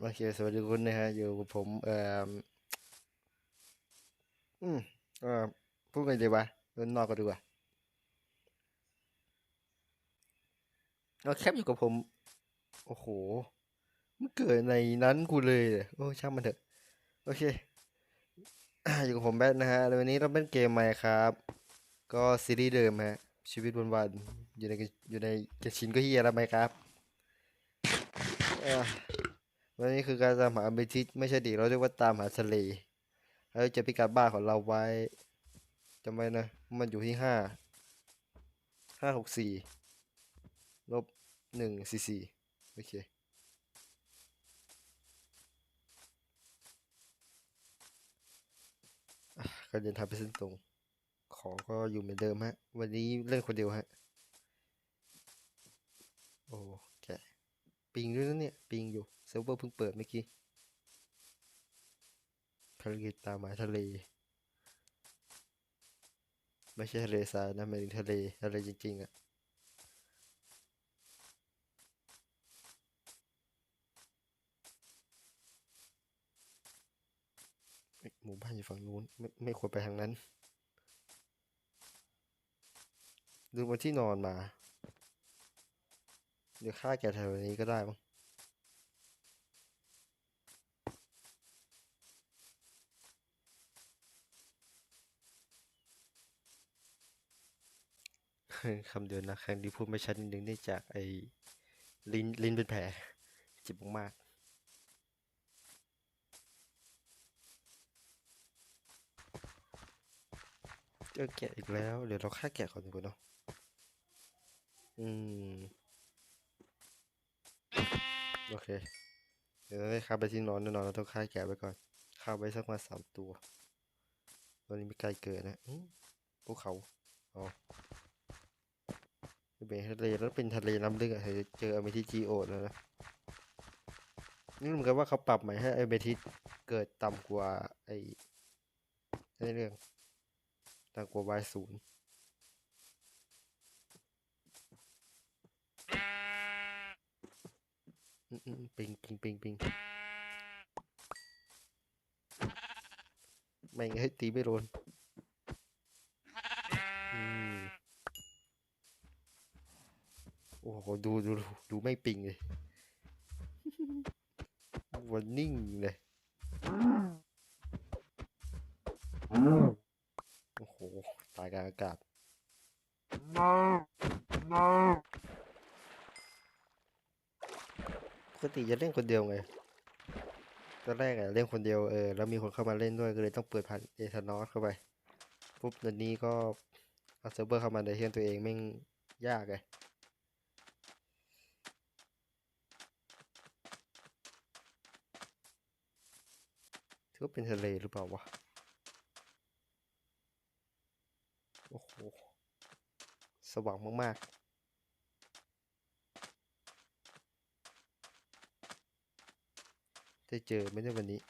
โอเค สวัสดีคุณนะฮะ อยู่กับผม เอ่อ อืมเอ่อพูดไงดีวะเล่นนอกก็ดีกว่าเอาแคปอยู่กับผม โอ้โห มันเกิดในนั้นกูเลยโอ้ช่างมันเถอะ โอเค อยู่กับผมแบทนะฮะ วันนี้เราเล่นเกมใหม่ครับ ก็ซีรีส์เดิมฮะ ชีวิตวันๆอยู่ในอยู่ในกระชินก็เฮียแล้วไหมครับ วันนี้คือการตามหาอเมทิสไม่ใช่ดิเราเรียกว่าตามหาทะเลแล้วจะพิกัดบ้านของเราไว้จำไว้นะ มันอยู่ที่ห้าห้าหกสี่ลบหนึ่งสี่สี่โอเคก็เดินทางไปเส้นตรง ของก็อยู่เหมือนเดิมฮะ วันนี้เล่นคนเดียวฮะ โอ้ ปิงด้วยนะเนี่ย ปิงอยู่เซิร์ฟเวอร์เพิ่งเปิดเมื่อกี้ภารกิจตามหาทะเล ไม่ใช่ทะเลทรายนะหมายถึงทะเลทะเลจริง ๆอะเอ้ยหมู่บ้านอยู่ฝั่งนู้นไม่ไม่ควรไปทางนั้นลืมวันที่นอนมา เดี๋ยวฆ่าแกแถวนี้ก็ได้มั้งคำเดียวนะครั้งที่พูดไม่ชัดนิดนึงเนื่องจากไอ้ลิ้นลิ้นเป็นแผลเจ็บมากๆเจอแกะอีกแล้ว เดี๋ยวเราฆ่าแกะก่อนดีกว่าเนาะอืม โอเค เดี๋ยวเราได้ข้าไปที่นอนแน่นอนเราต้องฆ่าแกะไปก่อนฆ่าไว้สักมาสามตัวตอนนี้ไม่ไกลเกินนะอืมภูเขาอ๋อเป็นทะเลแล้วเป็นทะเลน้ำลึกอะเธอเจออเมทิจีโอดแล้วนะนี่เหมือนกับว่าเขาปรับใหม่ให้อเมทิสเกิดต่ำกว่าไอไอ้เรื่องต่ำกว่าวายศูนย์ ปิงปิงปิงปิงไม่งั้นให้ตีไม่โดนโอ้โหดูดูดูดูไม่ปิงเลยวันนิ่งเลยโอ้โห ตายกลางอากาศ ป กติจะเล่นคนเดียวไงตอนแรกอะเล่นคนเดียวเออแล้วมีคนเข้ามาเล่นด้วยก็เลยต้องเปิดผ่านเอทานอสเข้าไปปุ๊บเดี๋ยวนี้ก็เอาเซิร์ฟเวอร์เข้ามาในเครื่องตัวเองแม่งยากไงถือว่าเป็นทะเลหรือเปล่าวะโอ้โหสว่างมากๆ ได้เจอไม่ได้วันนี้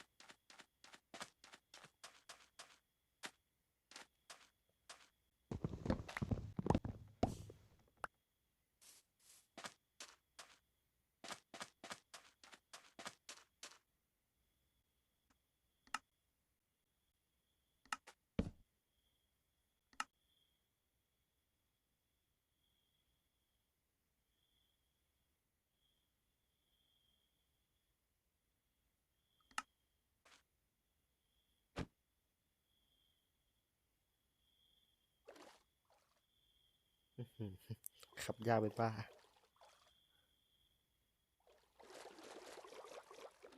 ขับยากเป็นป้า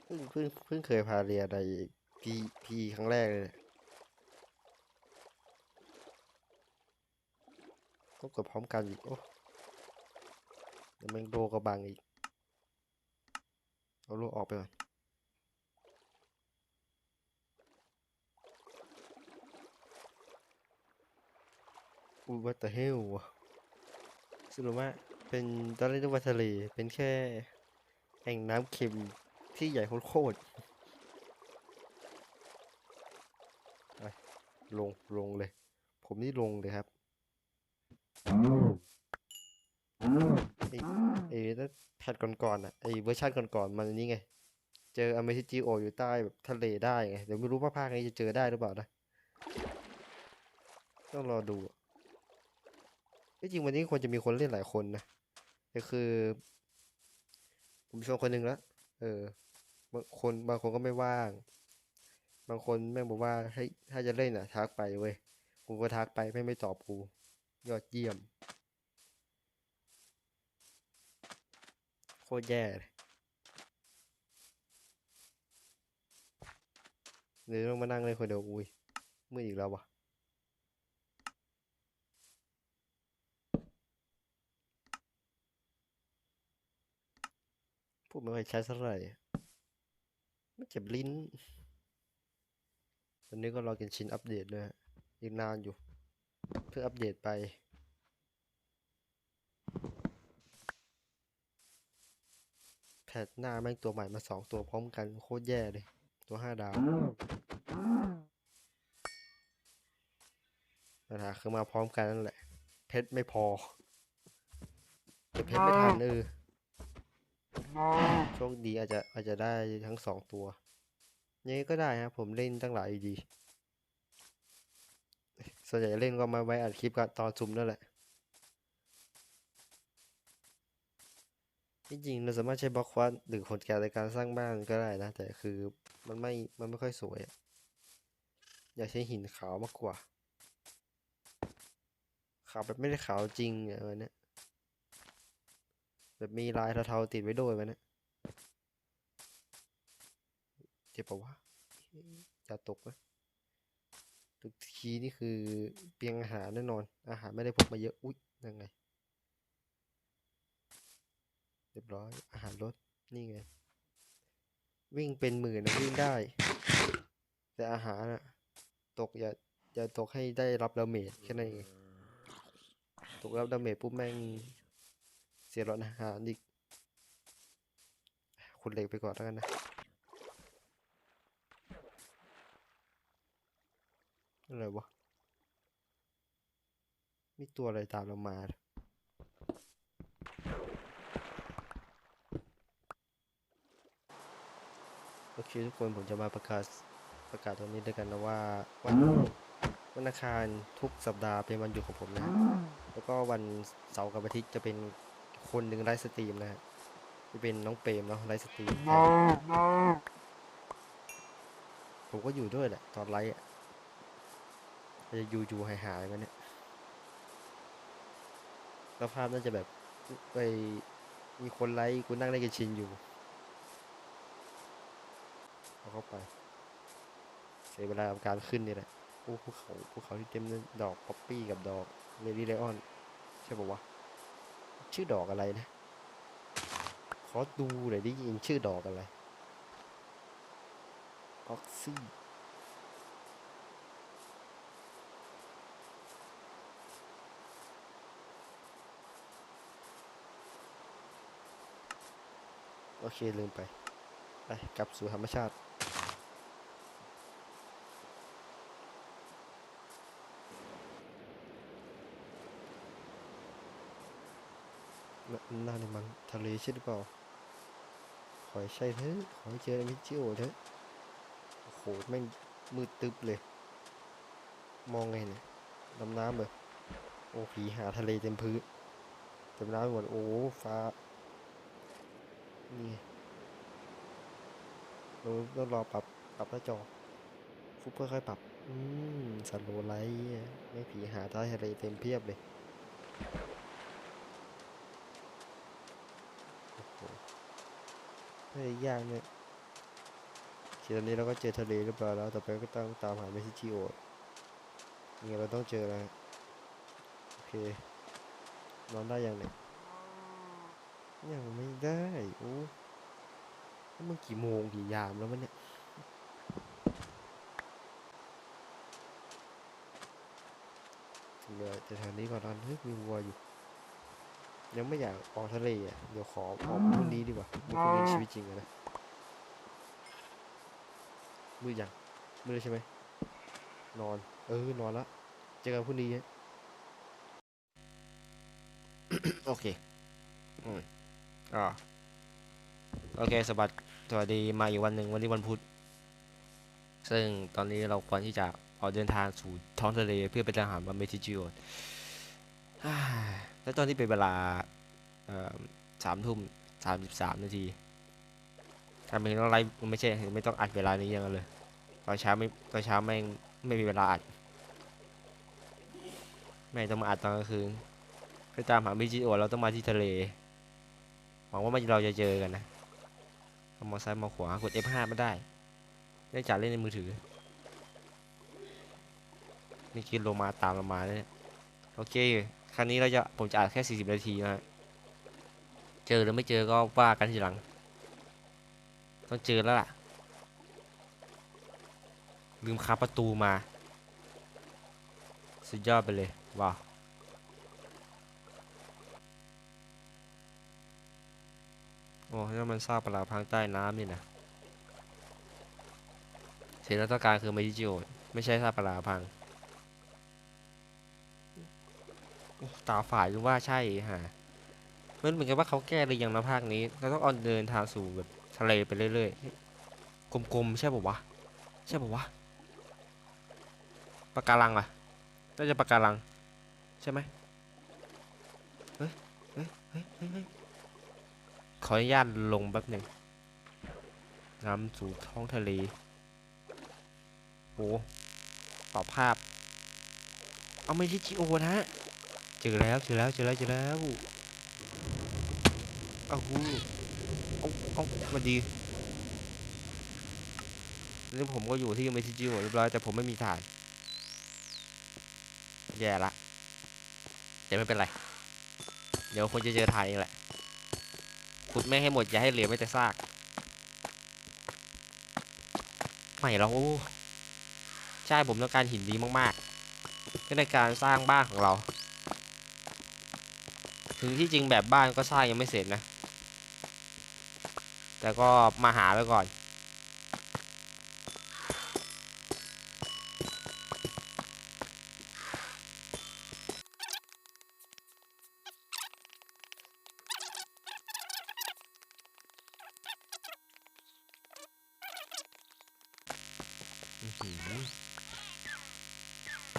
เพิ่งเพิ่งเพิ่งเคยพาเรียในพีพีครั้งแรกเลยเนี่ยต้องกดพร้อมกันอีก โอ้เดี๋ยวแม่งโดกระบังอีก เอาลูกออกไปก่อนอุ้ยวัดแต่เฮลวะ สรุปว่าเป็นตอนแรกนึกว่าทะเลเป็นแค่แอ่งน้ำเค็มที่ใหญ่โคตรๆไปลงลงเลย ผมนี่ลงเลยครับไอ้ไอ้นั่นแพทก่อนๆอะไอ้เวอร์ชันก่อนๆมันอันนี้ไง เจออเมทิจิโออยู่ใต้แบบทะเลได้ไง เดี๋ยวไม่รู้ว่าภาคนี้จะเจอได้หรือเปล่านะ ต้องรอดู ที่จริงวันนี้ควรจะมีคนเล่นหลายคนนะแต่คือ ผมชวนคนหนึ่งแล้วเออบางคนบางคนก็ไม่ว่าง บางคนแม่งบอกว่าให้ถ้าจะเล่นอะ ทักไปเว้ยกูก็ทักไปไม่ไม่ตอบกู ยอดเยี่ยม โคตรแย่เลยเดี๋ยวต้องมานั่งเล่นคนเดียวอุ้ยมืดอีกแล้ววะ พูดไม่ค่อยชัดเท่าไหร่ไม่เจ็บลิ้น ตอนนี้ก็รอกินชิ้นอัปเดตด้วยอีกนานอยู่ เพื่ออัปเดตไป แพทหน้าแม่งตัวใหม่มาสองตัวพร้อมกัน โคตรแย่เลย ตัวห้าดาวปัญหาคือมาพร้อมกันนั่นแหละ เพชรไม่พอเก็บเพชรไม่ทันเออ โชคดีอาจจะอาจจะได้ทั้งสองตัวยังไงก็ได้ครับผมเล่นตั้งหลายดี ส่วนใหญ่เล่นก็มาไว้อัดคลิปกับตอนซุมนั่นแหละที่จริงเราสามารถใช้บล็อกควัดหรือขนแกะในการสร้างบ้านก็ได้นะ แต่คือมันไม่ มันไม่ค่อยสวย อยากใช้หินขาวมากกว่า ขาวแบบไม่ได้ขาวจริงอะวันเนี้ย แบบมีลายเทาๆติดไว้ด้วยมันนี่ยเจ็บปะวะอย่าตกนะทุกทีนี่คือเปียงอาหารแน่นอน อาหารไม่ได้พกมาเยอะ อุ๊ยยังไง เรียบร้อย อาหารลด นี่ไง วิ่งเป็นหมื่นนะวิ่งได้ แต่อาหารอะตกอย่าอย่าตกให้ได้รับดาเมจแค่นั้นเอง ตกรับดาเมจปุ๊บแม่ง เสียหลอดอาหารอีกคุณเหล็กไปก่อนแล้วกันนะอะไรวะ มีตัวอะไรตามเรามาโอเคทุกคนผมจะมาประกาศประกาศตรงนี้ด้วยกันนะว่าวันวันอังคารทุกสัปดาห์เป็นวันหยุดของผมนะ แล้วก็วันเสาร์กับอาทิตย์จะเป็น คนหนึ่งไลฟ์สตรีมนะฮะจะเป็นน้องเปรมเนาะไลฟ์สตรีมผมก็อยู่ด้วยแหละ ตอนไลฟ์อะแต่จะอยู่อยู่หายหายๆมันเนี่ยแล้วภาพน่าจะแบบไปมีคนไลฟ์กูนั่งเล่นกับชินอยู่เอาเข้าไป เสียเวลากับการขึ้นนี่แหละโอ้ภูเขาภูเขาที่เต็มด้วยดอกป๊อปปี้กับดอกเมลี่ไลออนใช่ปะวะ ชื่อดอกอะไรนะ ขอดูหน่อยได้ยินชื่อดอกอะไร ออกซี่โอเคลืมไป ไป กลับสู่ธรรมชาติ น่าน่าในมันทะเลใช่หรือเปล่า ขอให้ใช่เถอะขอเจอมิจิโอเถอะโอ้โหแม่งมืดตึ๊บเลย มองไงเนี่ยดำน้ำเลยโอ้ผีหาทะเลเต็มพื้นเต็มน้ำหมดโอ้ฟ้านี่เราต้องรอปรับปรับหน้าจอฟุบค่อยๆปรับ อืมสโลว์ไลท์อะไม่ผีหาทะเลเต็มเพียบเลย โอ้โห เฮ้ยยากเนี่ยทีตอนนี้เราก็เจอทะเลเรียบร้อยแล้ว ต่อไปก็ต้องตามหาเมซิจิโอยังไงเราต้องเจอแล้วโอเคนอนได้ยังเนี่ยยังไม่ได้โอ้แล้วมันกี่โมงกี่ยามแล้วมันเนี่ยเดี๋ยวจะทางนี้ก่อนนอนเฮ้ยมีวัวอยู่ ยังไม่อยากออกทะเลอะ เดี๋ยวขอออกพรุ่งนี้ดีกว่าไม่คุยในชีวิตจริงอะนะ มือยังมือใช่ไหม นอน เออ นอนละ เจอกันพรุ่งนี้ฮะโอเค อืมอ่าโอเค สวัสดสวัสดี มาอีกวันหนึ่งวันนี้วันพุธ ซึ่งตอนนี้เราควรที่จะออกเดินทางสู่ท้องทะเลเพื่อไปตามหาบัมเบติจิโอ และตอนนี้เป็นเวลาสามทุ่มสามสิบสามนาทีทำไมต้องไลฟ์ไม่ใช่ไม่ต้องอัดเวลานี้ยังเลย ตอนเช้าไม่ตอนเช้าไม่งไม่มีเวลาอัดไม่ต้องมาอัดตอนกลางคืนไปตามหามิจิโอเราต้องมาที่ทะเลหวังว่ามันเราจะเจอกันนะมองซ้ายมองขวากด F5 ไม่ได้ได้จากเล่นในมือถือนี่กินลงมาตามเรามาเนี่ยโอเค ครั้งนี้เราจะผมจะอัดแค่ 40 นาทีนะฮะเจอหรือไม่เจอก็ว่ากันทีหลัง ต้องเจอแล้วล่ะ ลืมคาประตูมา สุดยอดไปเลยว้าวโอ้นี่นมันซากปลาพังใต้น้ำนี่นะสิ่งที่ต้องการคือไมจิโอไม่ใช่ซากปลาพัง ตาฝ่ายหรือว่าใช่ฮะมันเหมือนกับว่าเขาแก้หรือยังนะภาคนี้ เราต้องเอาเดินทางสู่แบบทะเลไปเรื่อยๆ กลมๆ ใช่ป่าวะ ใช่ป่าวะปะการังอะน่าจะปะการัง ใช่ไหมเฮ้ยเฮ้ยเฮ้ยเฮ้ยเขออนุญาตลงแป๊บหนึ่งน้ำสู่ท้องทะเลโอ้ปรับภาพ เอาไม่ใช่จีโอนะ เจอแล้วเจอแล้วเจอแล้วเจอแล้วเอาหูเอาเอามาดีนี่ผมก็อยู่ที่เมทิจิหมดเรียบร้อยแต่ผมไม่มีฐาน แย่ละแต่ไม่เป็นไร เดี๋ยวคนจะเจอฐานเองแหละขุดไม่ให้หมดอย่าให้เหลือไม่แต่ซากไม่เราใช่ผมต้องการหินดีมากๆเพื่อในการสร้างบ้านของเรา ถึงที่จริงแบบบ้านก็สร้างยังไม่เสร็จนะ แต่ก็มาหาไว้ก่อน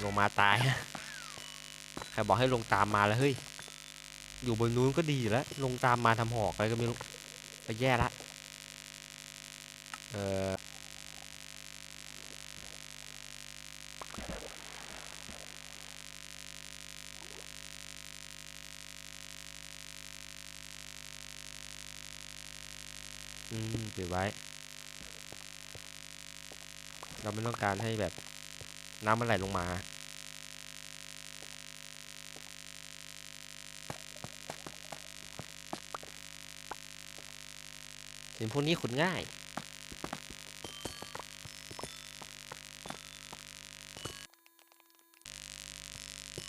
ลงมาตาย ใครบอกให้ลงตามมาแล้วเฮ้ย อยู่บนนู้นก็ดีแล้ว ลงตามมาทำหอกอะไรก็ไม่รู้ไปแย่ละ เอออืมเก็บไว้ เราไม่ต้องการให้แบบน้ำมันไหลลงมา พวกนี้ขุดง่าย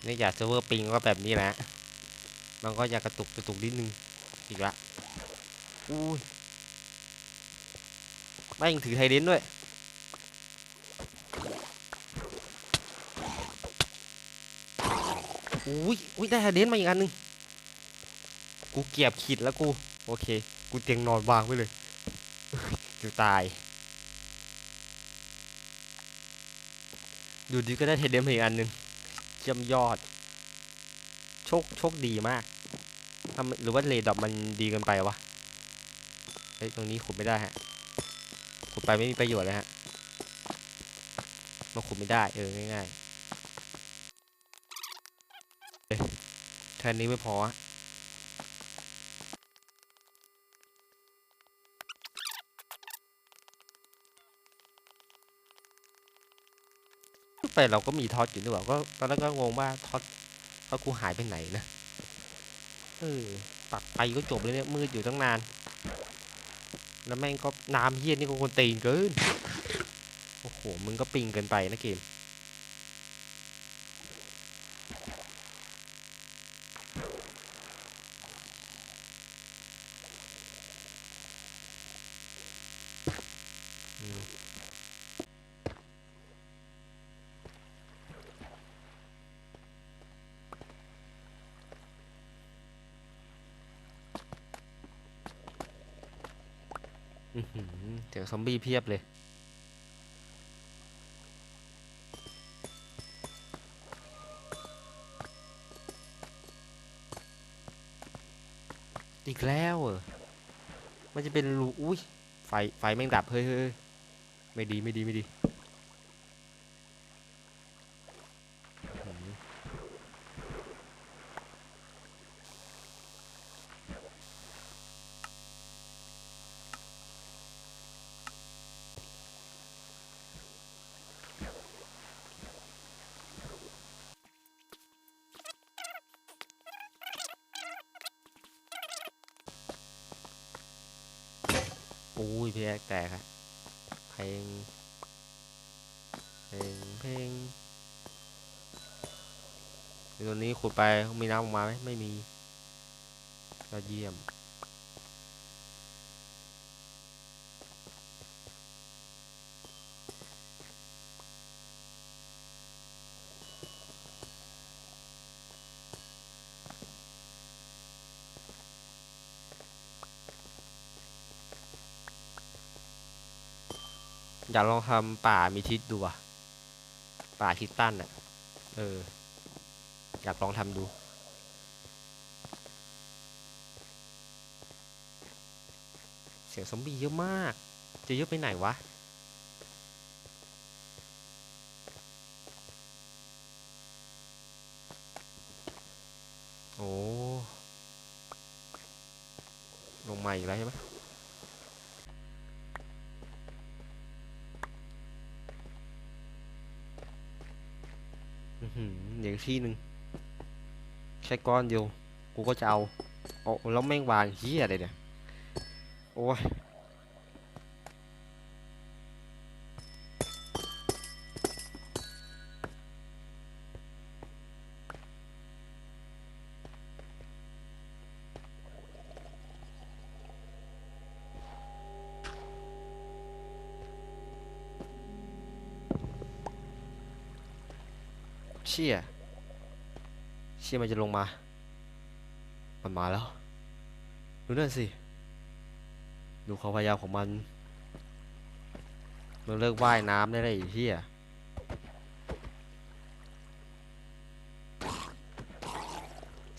นี่อยากเซิร์ฟเวอร์ปิงก็แบบนี้แหละ มันก็อยากกระตุกกระตุกนิดนึง อีกละ อุ้ยไม่งถือไทเดนด้วย อุ้ยอุ้ยได้ไทเดนมาอีกอันนึง กูเกียบขีดแล้วกู โอเค กูเตียงนอนวางไว้เลย จะตาย ดูดีก็ได้เทเดมอีกอันหนึ่งเยี่ยมยอด โชค โชคดีมากทำหรือว่าเลดดอกมันดีเกินไปวะ เฮ้ย ตรงนี้ขุดไม่ได้ฮะ ขุดไปไม่มีประโยชน์เลยฮะมาขุดไม่ได้ เออ ง่ายๆเอ้ยแค่นี้ไม่พอ ฮะไปเราก็มีท็อตอยู่ด้วยก็ตอนแรกก็งงว่าท็อตท็อตกูหายไปไหนนะเออปักไปก็จบเลยเนี่ยมืดอยู่ตั้งนาน แล้วแม่งก็น้ำเฮี้ยนี่ก็คนตีนเกินโอ้โหมึงก็ปิงเกินไปนะเกม เสียงซอมบี้เพียบเลยอีกแล้วเหรอมันจะเป็นรูอุ้ยไฟ ไฟแม่งดับ เฮ้ยเฮ้ยไม่ดี ไม่ดี ไม่ดี อุ้ยพี่แอกแตกฮะเพลงเพลงเพลงตัวนี้ขุดไปมีน้ำออกมาไหมไม่มียอดเยี่ยม อยากลองทำป่ามีทิศดูอะ ป่าทิศตั้นอะ เออ อยากลองทำดู เสียงซอมบี้เยอะมาก จะเยอะไปไหนวะโอ้ลงมาอีกแล้วใช่ไหม อย่างที่หนึ่งแค่ก้อนเดียว กูก็จะเอาโอ้แล้วแม่งวางเฮียอะไรเนี่ย โอ้ย ชี่ยเชี่ยมันจะลงมา มันมาแล้ว ดูนั่นสิ ดูความพยายามของมัน มันเลิกว่ายน้ำได้เลยเฮีย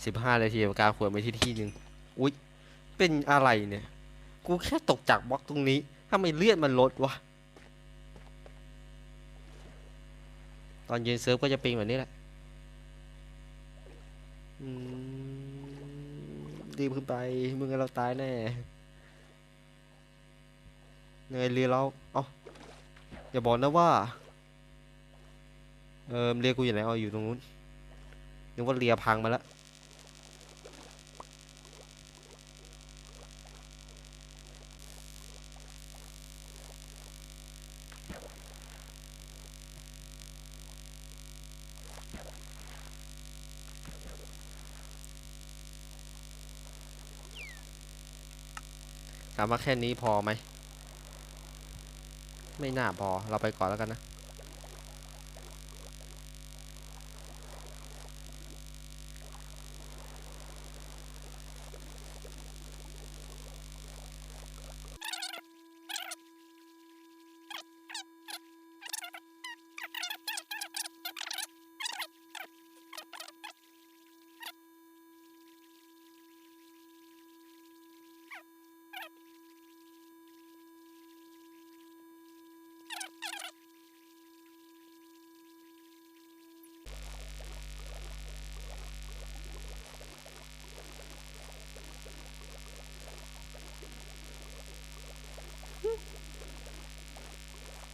สิบห้านาทีกับการขวนไปที่ที่หนึ่งอุ๊ย เป็นอะไรเนี่ย กูแค่ตกจากบล็อกตรงนี้ทำไมเลือดมันลดวะ ตอนยืนเซิร์ฟก็จะปิงแบบนี้แหละอืมรีบขึ้นไปมึงกับเราตายแน่เงยเรือเราเอ้าอย่าบอกนะว่าเออเรือกูอยู่ไหนเอาอยู่ตรงนู้นนึกว่าเรือพังมาแล้ว ถามว่าแค่นี้พอไหม ไม่น่าพอ เราไปก่อนแล้วกันนะ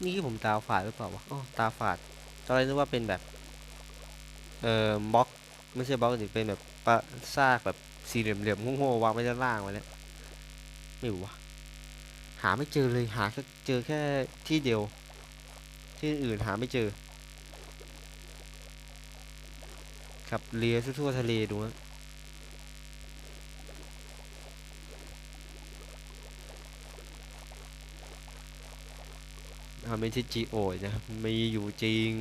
นี่ผมตาฝาดหรือเปล่าวะอ๋อตาฝาดตอนแรกนึกว่าเป็นแบบ เอ่อบล็อก ไม่ใช่บล็อกสิเป็นแบบปะซากแบบสี่เหลี่ยมๆโง่ๆวางไว้ด้านล่างไว้แล้วไม่รู้วะหาไม่เจอเลยหาแค่เจอแค่ที่เดียว ที่อื่นหาไม่เจอขับเรือทั่วทะเลดูนะ อ่าไม่ใช่จีโอนะมีอยู่จริง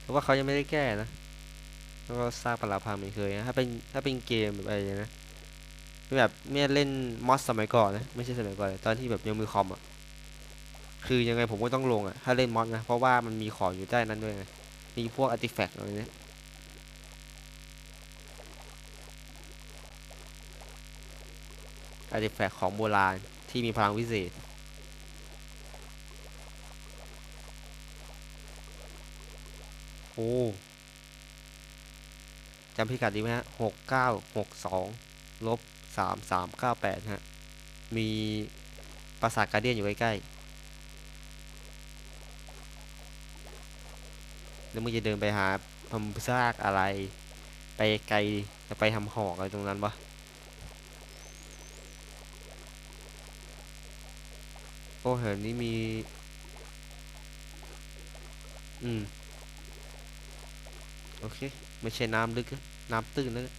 เพราะว่าเขายังไม่ได้แก้นะแล้วก็สร้างปราพังเหมือนเคยนะถ้าเป็นถ้าเป็นเกมแบบอะไรนะแบบไม่เล่นมอสสมัยก่อนนะไม่ใช่สมัยก่อนตอนที่แบบยังมือคอมอะคือยังไงผมก็ต้องลงอะถ้าเล่นมอสนะเพราะว่ามันมีของอยู่ใต้นั้นด้วยไงมีพวกอาร์ติแฟกต์อะไรเนี้ยอาร์ติแฟกต์ของโบราณที่มีพลังวิเศษ โอ้ จำพิกัดดีไหมฮะหกเก้าหกสองลบสามสามเก้าแปดฮะ มีปราสาทการเดียนอยู่ใกล้ๆแล้วมึงจะเดินไปหาพมซากอะไร ไปไกลจะไปทำหอกอะไรตรงนั้นวะโอ้เห็นนี่มี อืม โอเค ไม่ใช่น้ำลึก น้ำตื้นนะ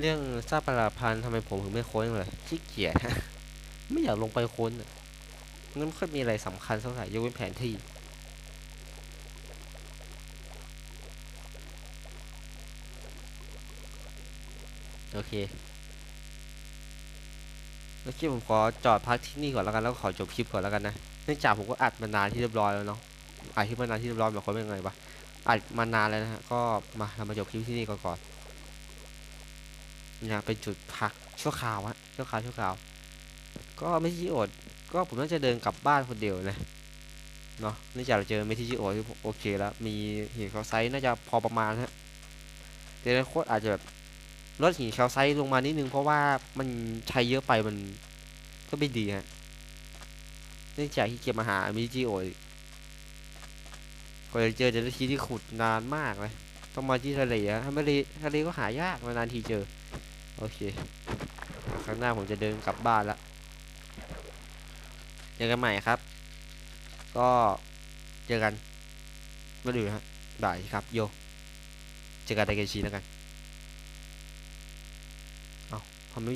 เรื่องซาปรักพันธ์ทำไมผมถึงไม่ค้นเลยขี้เกียจฮะไม่อยากลงไปค้นอะงั้นไม่ค่อยมีอะไรสำคัญเท่าไหร่ยกเว้นแผนที่โอเคโอเคผมขอจอดพักที่นี่ก่อนแล้วกันแล้วขอจบคลิปก่อนแล้วกันนะเนื่องจากผมก็อัดมานานที่เรียบร้อยแล้วเนาะอัดคลิปมานานที่เรียบร้อยหมายความว่ายังไงวะอัดมานานแล้วนะฮะก็มาเรามาจบคลิปที่นี่ก่อนก่อน นะเป็นจุดพักชั่วคราวฮะชั่วคราวชั่วคราว ก็ไม่ที่โอดก็ผมน่าจะเดินกลับบ้านคนเดียวนะเนาะเนื่องจากเราเจอเมทิจิโอที่โอเคแล้วมีหินเขาไซส์น่าจะพอประมาณฮะแต่ในโคตรอาจจะแบบลดหินแคลไซต์ลงมานิดนึงเพราะว่ามันใช้เยอะไปมันก็ไม่ดีฮะเนื่องจากที่เก็บมาหามิจิโออีกว่าจะเจอแต่ละทีที่ขุดนานมากเลยต้องมาที่ทะเลอะถ้าไม่ทะเลทะเลก็หายากนานทีเจอ โอเค ครั้งหน้าผมจะเดินกลับบ้านละเจอกันใหม่ครับ ก็เจอกันมาดูฮะบ่ายครับโยเจอกันในเกมชีแล้วกัน เอาทำไม